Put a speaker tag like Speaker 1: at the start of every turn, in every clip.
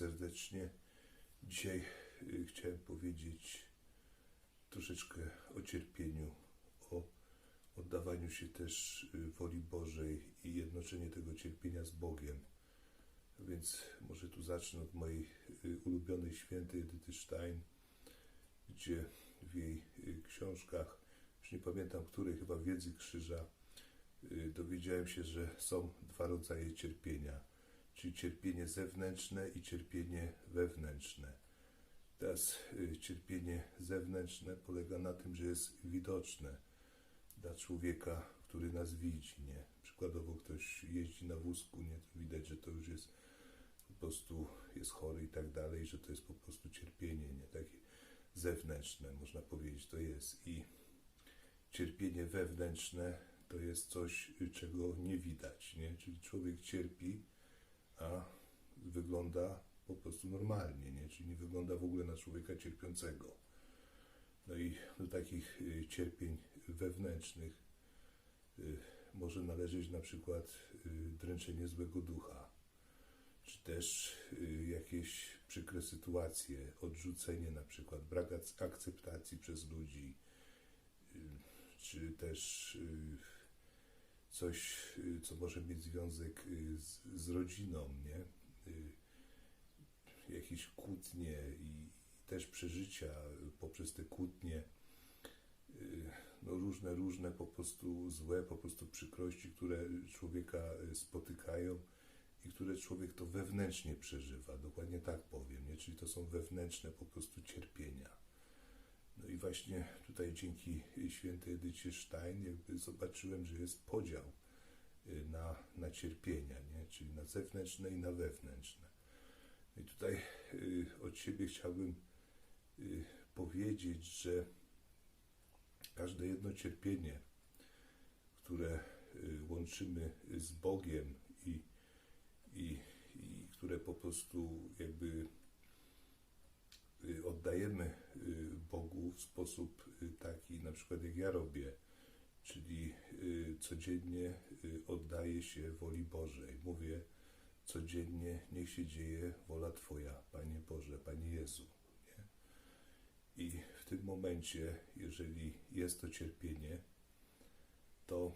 Speaker 1: serdecznie. Dzisiaj y, chciałem powiedzieć troszeczkę o cierpieniu, o oddawaniu się też y, woli Bożej i jednoczenie tego cierpienia z Bogiem. Więc może tu zacznę od mojej y, ulubionej świętej Edyty Stein, gdzie w jej książkach, już nie pamiętam której, chyba Wiedzy Krzyża, dowiedziałem się, że są dwa rodzaje cierpienia, czyli cierpienie zewnętrzne i cierpienie wewnętrzne. Teraz y, cierpienie zewnętrzne polega na tym, że jest widoczne dla człowieka, który nas widzi, nie? Przykładowo ktoś jeździ na wózku, nie? To widać, że to już jest po prostu jest chory i tak dalej, że to jest po prostu cierpienie, nie? Takie zewnętrzne, można powiedzieć, to jest. I cierpienie wewnętrzne to jest coś, y, czego nie widać, nie? Czyli człowiek cierpi, a wygląda po prostu normalnie, nie? Czyli nie wygląda w ogóle na człowieka cierpiącego. No i do takich y, cierpień wewnętrznych y, może należeć na przykład y, dręczenie złego ducha, czy też jakieś przykre sytuacje, odrzucenie na przykład, brak ac- akceptacji przez ludzi, czy też coś, y, co może mieć związek y, z, z rodziną, nie? Y, Jakieś kłótnie i, też przeżycia poprzez te kłótnie, no różne, różne po prostu złe, po prostu przykrości, które człowieka spotykają i które człowiek to wewnętrznie przeżywa, dokładnie tak powiem, nie? czyli to są wewnętrzne po prostu cierpienia. No i właśnie tutaj dzięki świętej Edycie Stein jakby zobaczyłem, że jest podział y, na, na cierpienia, nie? czyli na zewnętrzne i na wewnętrzne. I tutaj y, od siebie chciałbym y, powiedzieć, że każde jedno cierpienie, które łączymy z Bogiem i, i, i które po prostu jakby oddajemy y, Bogu w sposób y, taki, na przykład jak ja robię, czyli y, codziennie oddaję się woli Bożej. Mówię codziennie, niech się dzieje wola Twoja, Panie Boże, Panie Jezu. Nie? I w tym momencie, jeżeli jest to cierpienie, to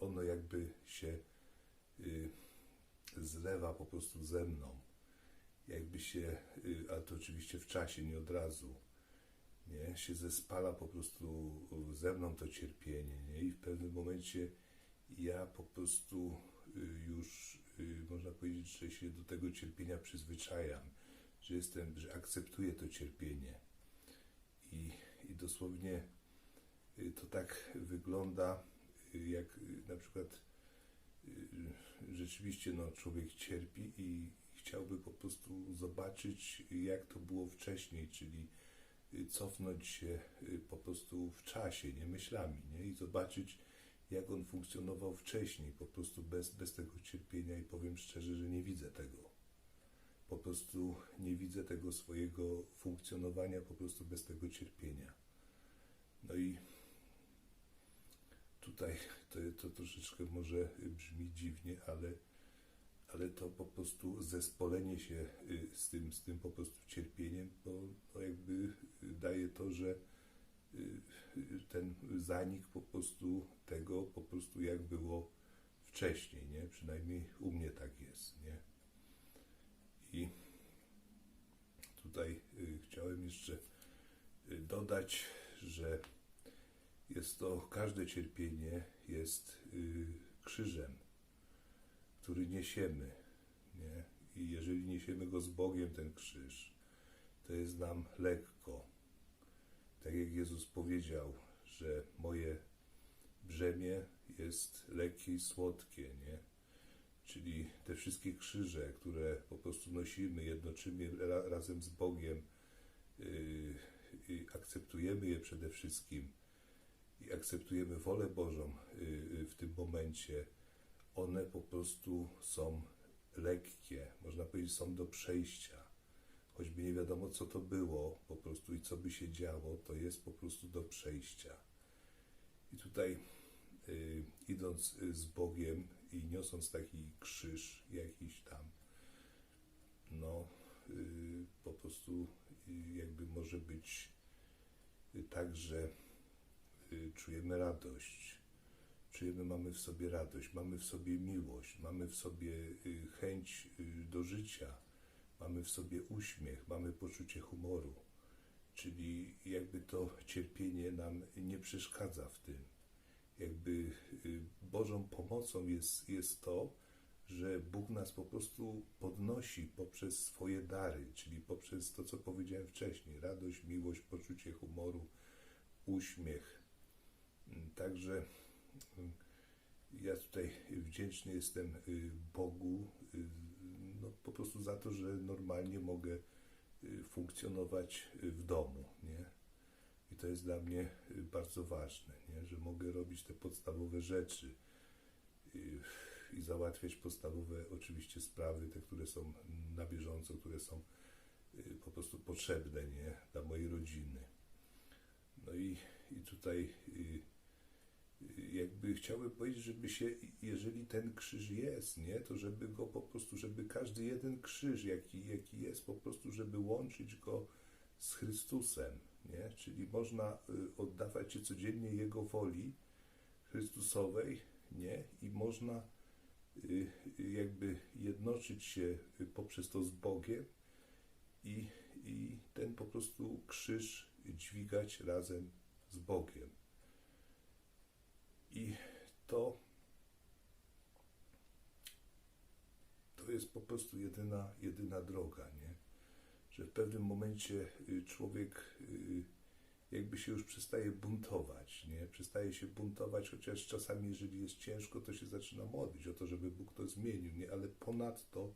Speaker 1: ono jakby się zlewa po prostu ze mną. Jakby się, y, ale to oczywiście w czasie, nie od razu, nie? się zespala po prostu ze mną to cierpienie. Nie? I w pewnym momencie ja po prostu y, już y, można powiedzieć, że się do tego cierpienia przyzwyczajam, że jestem, że akceptuję to cierpienie. I, i dosłownie y, to tak wygląda, y, jak y, na przykład y, rzeczywiście no, człowiek cierpi i chciałby po prostu zobaczyć, jak to było wcześniej, czyli y, cofnąć się y, po prostu w czasie, nie myślami, nie? i zobaczyć, jak on funkcjonował wcześniej, po prostu bez, bez tego cierpienia i powiem szczerze, że nie widzę tego. Po prostu nie widzę tego swojego funkcjonowania po prostu bez tego cierpienia. No i tutaj to, to troszeczkę może brzmi dziwnie, ale, to po prostu zespolenie się y, z tym, z tym po prostu cierpieniem, bo no jakby daje to, że y, y, ten zanik po prostu tego, po prostu jak było wcześniej, nie? Przynajmniej u mnie tak jest, nie? I tutaj y, chciałem jeszcze y, dodać, że jest to, każde cierpienie jest y, krzyżem, który niesiemy, nie? I jeżeli niesiemy go z Bogiem, ten krzyż, to jest nam lekko. Tak jak Jezus powiedział, że moje brzemię jest lekkie i słodkie, nie? Czyli te wszystkie krzyże, które po prostu nosimy, jednoczymy ra, razem z Bogiem, yy, akceptujemy je przede wszystkim i akceptujemy wolę Bożą yy, w tym momencie, one po prostu są lekkie, można powiedzieć, są do przejścia. Choćby nie wiadomo, co to było po prostu i co by się działo, to jest po prostu do przejścia. I tutaj y, idąc y, z Bogiem i niosąc taki krzyż jakiś tam, no prostu y, jakby może być y, tak, że y, czujemy radość, czujemy, mamy w sobie radość, mamy w sobie miłość, mamy w sobie y, chęć y, do życia, mamy w sobie uśmiech, mamy poczucie humoru. Czyli jakby to cierpienie nam nie przeszkadza w tym. Jakby y, Bożą pomocą jest, jest to, że Bóg nas po prostu podnosi poprzez swoje dary, czyli poprzez to, co powiedziałem wcześniej: radość, miłość, poczucie humoru, uśmiech. Także ja tutaj wdzięczny jestem y, Bogu y, no, po prostu za to, że normalnie mogę y, funkcjonować w domu, nie? I to jest dla mnie bardzo ważne, nie? że mogę robić te podstawowe rzeczy i załatwiać podstawowe oczywiście sprawy, te, które są na bieżąco, które są po prostu potrzebne nie? dla mojej rodziny. No i, i tutaj jakby chciałbym powiedzieć, żeby się, jeżeli ten krzyż jest, nie, to żeby go po prostu, żeby każdy jeden krzyż, jaki, jaki jest, po prostu, żeby łączyć go z Chrystusem, nie? Czyli można y, oddawać się codziennie Jego woli Chrystusowej, nie? I można y, y, jakby jednoczyć się poprzez to z Bogiem i, i ten po prostu krzyż dźwigać razem z Bogiem. I to to jest po prostu jedyna, jedyna droga, nie? Że w pewnym momencie y, człowiek y, jakby się już przestaje buntować, nie? Przestaje się buntować, chociaż czasami, jeżeli jest ciężko, to się zaczyna modlić o to, żeby Bóg to zmienił, nie? Ale ponadto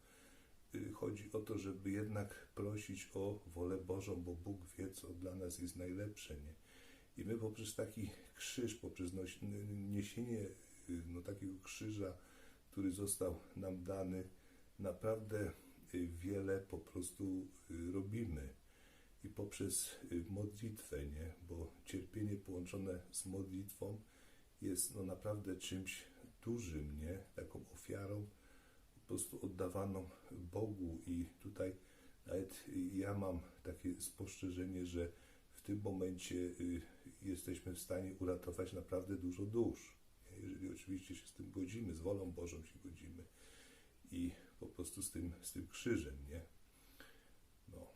Speaker 1: y, chodzi o to, żeby jednak prosić o wolę Bożą, bo Bóg wie, co dla nas jest najlepsze, nie? I my poprzez taki krzyż, poprzez niesienie y, no, takiego krzyża, który został nam dany, naprawdę y, wiele po prostu y, robimy. I poprzez modlitwę, nie? bo cierpienie połączone z modlitwą jest no, naprawdę czymś dużym, nie? taką ofiarą po prostu oddawaną Bogu. I tutaj nawet ja mam takie spostrzeżenie, że w tym momencie y, jesteśmy w stanie uratować naprawdę dużo dusz. Jeżeli oczywiście się z tym godzimy, z wolą Bożą się godzimy i po prostu z tym, z tym krzyżem, nie? No,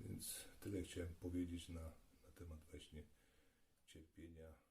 Speaker 1: więc tyle chciałem powiedzieć na, na temat właśnie cierpienia